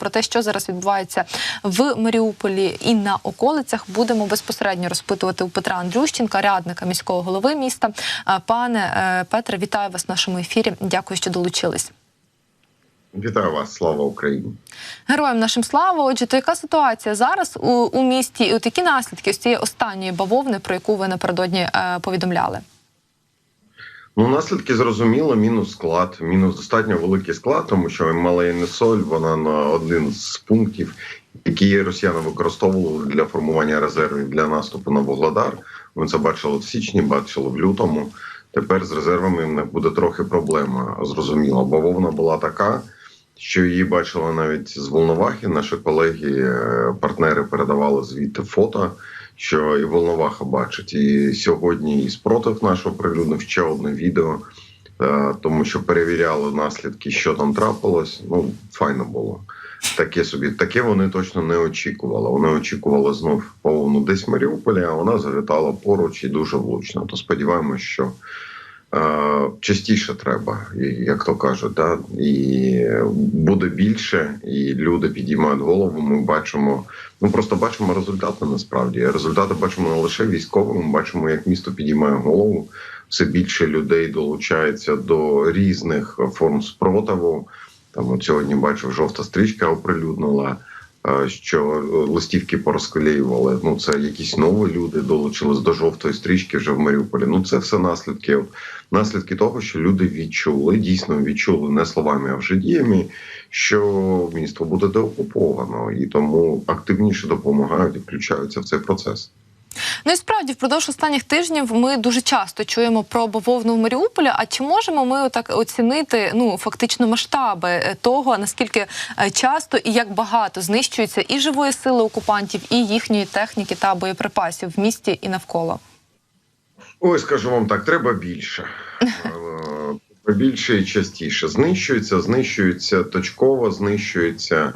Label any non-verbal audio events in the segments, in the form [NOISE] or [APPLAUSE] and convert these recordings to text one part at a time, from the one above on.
Про те, що зараз відбувається в Маріуполі і на околицях, будемо безпосередньо розпитувати у Петра Андрющенка, рядника міського голови міста. Пане е, Петре, вітаю вас в нашому ефірі. Дякую, що долучились. Вітаю вас, слава Україні. Героям нашим слава. Отже, то яка ситуація зараз у, у місті? І от які наслідки з цієї останньої бавовни, про яку ви напередодні е, повідомляли? Ну, наслідки зрозуміло, мінус склад, мінус достатньо великий склад, тому що малий не соль, вона на один з пунктів, які росіяни використовували для формування резервів для наступу на Вогледар. Ми це бачили в січні, бачили в лютому. Тепер з резервами в них буде трохи проблема. Зрозуміло, бавовна була така, що її бачили навіть з Волновахи. Наші колеги, е, партнери передавали звідти фото. Що і Волноваха бачить, і сьогодні і спротив нашого прилюднив ще одне відео, е, тому що перевіряли наслідки, що там трапилось. Ну файно було. Таке собі, таке вони точно не очікували. Вони очікували знов повну десь Маріуполя, а вона залітала поруч і дуже влучно. То сподіваємось, що частіше треба, як то кажуть, да? і буде більше, і люди підіймають голову. Ми бачимо. Ми просто бачимо результати насправді. Результати бачимо не лише військовими. Ми бачимо, як місто підіймає голову. Все більше людей долучається до різних форм спротиву. Там от сьогодні бачив, жовта стрічка оприлюднила, е, що листівки порозклеювали. Ну це якісь нові люди долучились до жовтої стрічки вже в Маріуполі. Ну це все наслідки. Наслідки того, що люди відчули, дійсно відчули не словами, а вже діями, що місто буде деокуповано, і тому активніше допомагають і включаються в цей процес. Ну і справді впродовж останніх тижнів ми дуже часто чуємо про бавовну в Маріуполі. А чи можемо ми так оцінити ну фактично масштаби е, того, наскільки е, часто і як багато знищується і живої сили окупантів, і їхньої техніки та боєприпасів в місті і навколо? Ой, скажу вам так, треба більше. [LAUGHS] Е, Більше і частіше. Знищується, знищується точково, знищується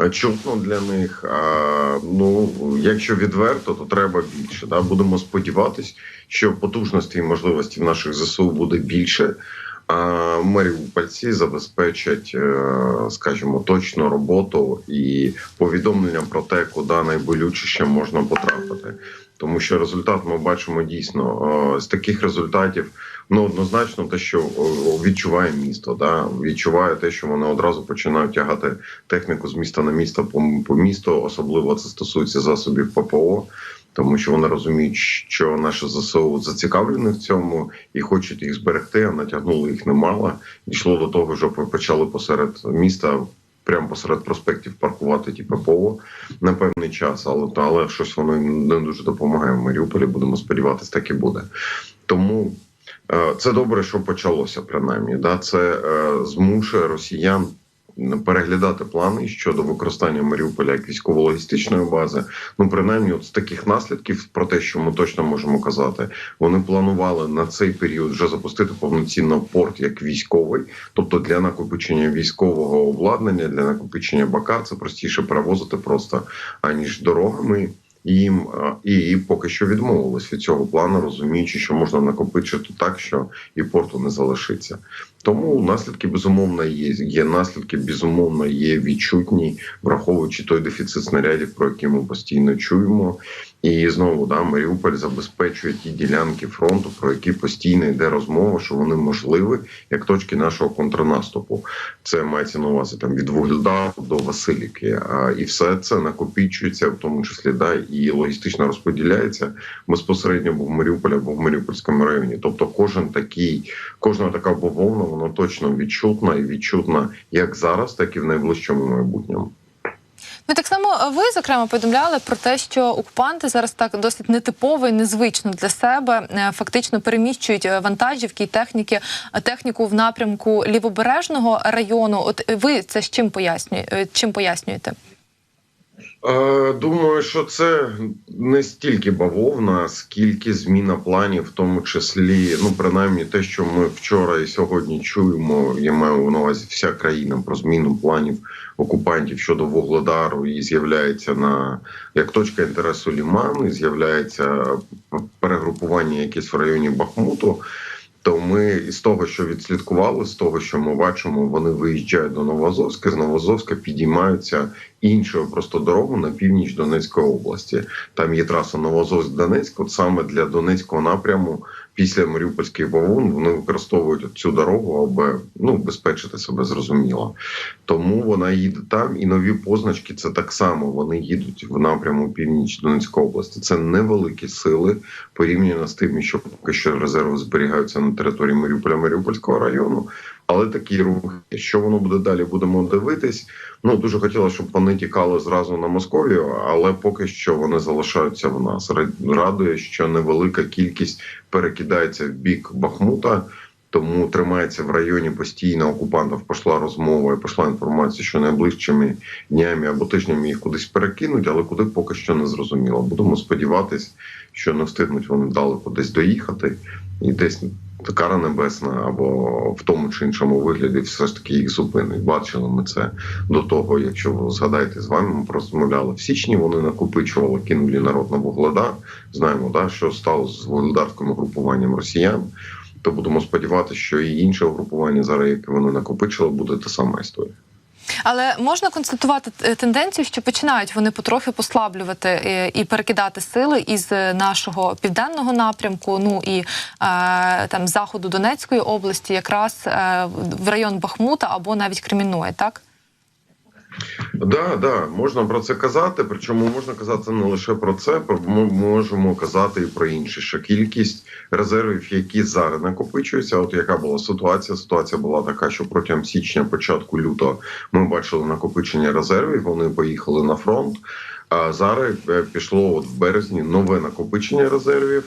е, чутно для них. А, ну, якщо відверто, то треба більше. Да? Будемо сподіватися, що потужності і можливості в наших ЗСУ буде більше. А маріупольці забезпечать, е, скажімо, точну роботу і повідомлення про те, куди найболючіше можна потрапити. Тому що результат ми бачимо дійсно е, з таких результатів. Ну однозначно, те, що відчуває місто, да відчуває те, що вони одразу починають тягати техніку з міста на місто по місту. Особливо це стосується засобів ППО, тому що вони розуміють, що наше ЗСУ зацікавлені в цьому і хочуть їх зберегти, а натягнули їх немало. Дійшло до того, що почали посеред міста. Прямо посеред проспектів паркувати ті ППО на певний час, але але щось воно не дуже допомагає в Маріуполі. Будемо сподіватися, так і буде. Тому е, це добре, що почалося принаймні. Да, це е, змушує росіян переглядати плани щодо використання Маріуполя як військово-логістичної бази. Ну принаймні, от з таких наслідків про те, що ми точно можемо казати, вони планували на цей період вже запустити повноцінно порт як військовий, тобто для накопичення військового обладнання, для накопичення бакар, це простіше перевозити просто аніж дорогами. Їм і, і поки що відмовились від цього плану, розуміючи, що можна накопичити так, що і порту не залишиться. Тому наслідки безумовно є. Є наслідки, безумовно, є відчутні, враховуючи той дефіцит снарядів, про який ми постійно чуємо. І знову да Маріуполь забезпечує ті ділянки фронту, про які постійно йде розмова, що вони можливі як точки нашого контрнаступу. Це мається на увазі там від Вугледару до Василівки. А і все це накопічується, в тому числі да і логістично розподіляється безпосередньо в Маріуполі або в Маріупольському районі. Тобто, кожен такий, кожна така бавовна, вона точно відчутна і відчутна як зараз, так і в найближчому майбутньому. Ну так само ви зокрема повідомляли про те, що окупанти зараз так досить нетипово і незвично для себе е, фактично переміщують е, вантажівки і техніки техніку в напрямку лівобережного району. От ви це з чим пояснює Чим пояснюєте? Е, думаю, що це не стільки бавовна, скільки зміна планів, в тому числі, ну принаймні, те, що ми вчора і сьогодні чуємо, я маю на увазі вся країна про зміну планів окупантів щодо Вугледару, і з'являється на як точка інтересу Ліман, і з'являється перегрупування якесь в районі Бахмуту. То ми із того, що відслідкували, з того, що ми бачимо, вони виїжджають до Новозовська, з Новозовська підіймаються іншою просто дорогу на північ Донецької області. Там є траса Новозовськ-Донецьк. От саме для Донецького напряму після Маріупольських бавун вони використовують цю дорогу, аби ну безпечити себе зрозуміло. Тому вона їде там, і нові позначки це так само. Вони їдуть в напряму північ Донецької області. Це невеликі сили порівняно з тим, що поки що резерви зберігаються на території Маріуполя Маріупольського району. Але такі рухи, що воно буде далі, будемо дивитись. Ну дуже хотілося, щоб вони тікали зразу на Московію, але поки що вони залишаються в нас. Радує, що невелика кількість перекидається в бік Бахмута. Тому тримається в районі постійно окупантів. Пішла розмова і пішла інформація, що найближчими днями або тижнями їх кудись перекинуть, але куди поки що не зрозуміло. Будемо сподіватись, що не встигнуть вони далеко десь доїхати, і десь кара небесна, або в тому чи іншому вигляді, все ж таки їх зупинить. Бачили ми це до того. Якщо ви згадаєте з вами, ми розмовляли в січні. Вони накопичували, кинулі народ на Вугледар. Знаємо, да що стало з вугледарським угрупуванням росіян то будемо сподіватися, що і інше угрупування зараз, яке вони накопичили, буде та сама історія. Але можна констатувати е, тенденцію, що починають вони потрохи послаблювати е, і перекидати сили із нашого південного напрямку, ну і е, там заходу Донецької області, якраз е, в район Бахмута або навіть Кремінної, так? Да, да, можна про це казати. Причому можна казати не лише про це, ми можемо казати і про інше, що кількість резервів, які зараз накопичуються. От яка була ситуація? Ситуація була така, що протягом січня, початку лютого, ми бачили накопичення резервів. Вони поїхали на фронт. А зараз пішло от в березні нове накопичення резервів.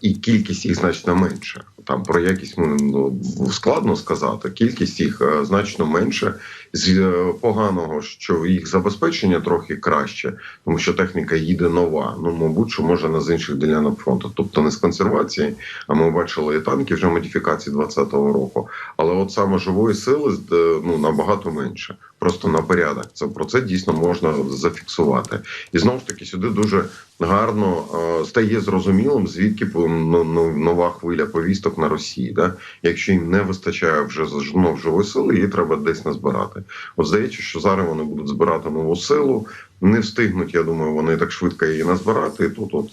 І кількість їх значно менша. Там про якість ну, складно сказати. Кількість їх значно менше. З поганого, що їх забезпечення трохи краще, тому що техніка їде нова. Ну мабуть, що може не з інших ділянок фронту, тобто не з консервації. А ми бачили і танки вже модифікації 20-го року. Але от саме живої сили ну набагато менше. Просто на порядок. Це про це дійсно можна зафіксувати. І знову ж таки сюди дуже гарно е, стає зрозумілим, звідки ну, ну, нова хвиля повісток на Росії. Да? Якщо їм не вистачає вже знов живої сили, її треба десь назбирати. От здається, що зараз вони будуть збирати нову силу. Не встигнуть, я думаю, вони так швидко її назбирати. І тут, от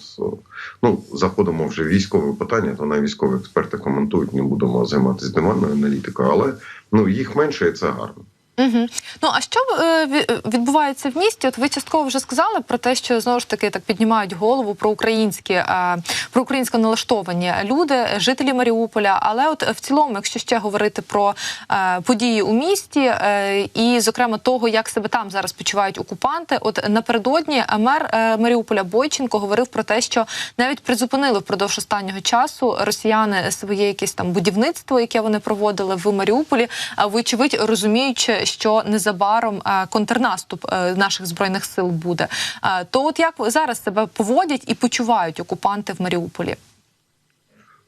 ну заходимо вже в військове питання, то на військові експерти коментують. Не будемо займатися демальною аналітикою, але ну їх менше, і це гарно. Угу. Ну а що е, відбувається в місті? От ви частково вже сказали про те, що знову ж таки так піднімають голову про українські е, про українсько налаштовані люди, жителі Маріуполя. Але от в цілому, якщо ще говорити про е, події у місті, е, і зокрема того, як себе там зараз почувають окупанти, от напередодні мер е, Маріуполя Бойченко говорив про те, що навіть призупинили впродовж останнього часу росіяни своє якесь там будівництво, яке вони проводили в Маріуполі, а вочевидь розуміючи що незабаром е, контрнаступ е, наших збройних сил буде. Е, то от як зараз себе поводять і почувають окупанти в Маріуполі?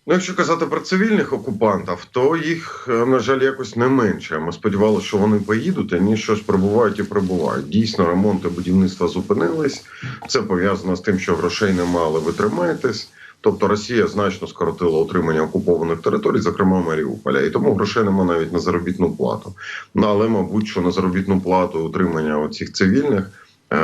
Ну, якщо казати про цивільних окупантів, то їх, на жаль, якось не менше. Ми сподівалися, що вони поїдуть, ані щось прибувають і прибувають. Дійсно, ремонти будівництва зупинились. Це пов'язано з тим, що грошей немає, але ви тримаєтесь. Тобто Росія значно скоротила утримання окупованих територій, зокрема Маріуполя, і тому грошей нема навіть на заробітну плату. Ну але, мабуть, що на заробітну плату утримання оцих цивільних е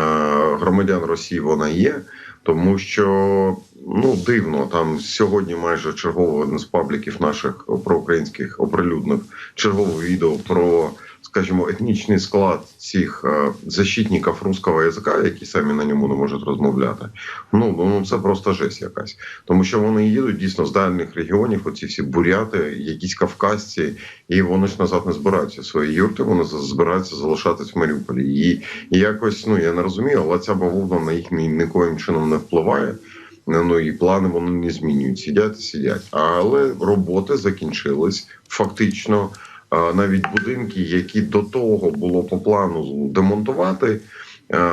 громадян Росії вона є, тому що ну дивно там сьогодні майже черговий один з пабліків наших проукраїнських оприлюднив чергове відео про скажімо, етнічний склад цих е, защитників русского язика, які самі на ньому не можуть розмовляти. Ну ну це просто жесть якась, тому що вони їдуть дійсно з дальніх регіонів. Оці всі буряти, якісь кавказці, і вони ж назад не збираються свої юрти. Вони збираються залишатись в Маріуполі. І, і якось ну я не розумію, але ця бавовна на їх нікоїм чином не впливає. Ну і плани вони не змінюють. Сидять, сидять, але роботи закінчились фактично навіть будинки, які до того було по плану демонтувати,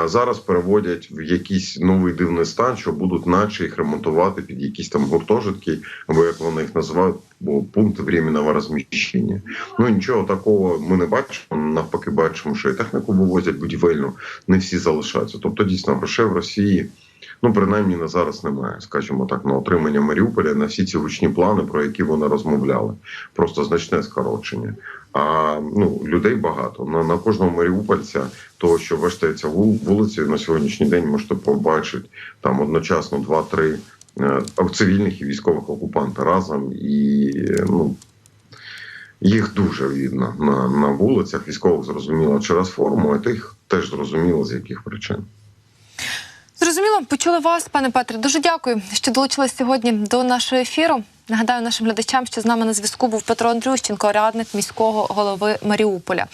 зараз переводять в якийсь новий дивний стан, що будуть, наче їх ремонтувати під якісь там гуртожитки, або як вони їх називають, бо пункти временного розміщення. Ну нічого такого ми не бачимо. Навпаки, бачимо, що і техніку вивозять будівельну, не всі залишаються. Тобто, дійсно, грошей в Росії. Ну, принаймні на зараз немає, скажімо так, на отримання Маріуполя на всі ці гучні плани, про які вони розмовляли. Просто значне скорочення. А ну людей багато. На, на кожного маріупольця, того, що вештається вул- вулицею на сьогоднішній день, можете побачити там одночасно два-три е, цивільних і військових окупанта разом, і ну їх дуже видно на, на вулицях. Військових зрозуміло через форму, а тих теж зрозуміло з яких причин. Зрозуміло, почули вас, пане Петре. Дуже дякую, що долучились сьогодні до нашого ефіру. Нагадаю нашим глядачам, що з нами на зв'язку був Петро Андрющенко, радник міського голови Маріуполя.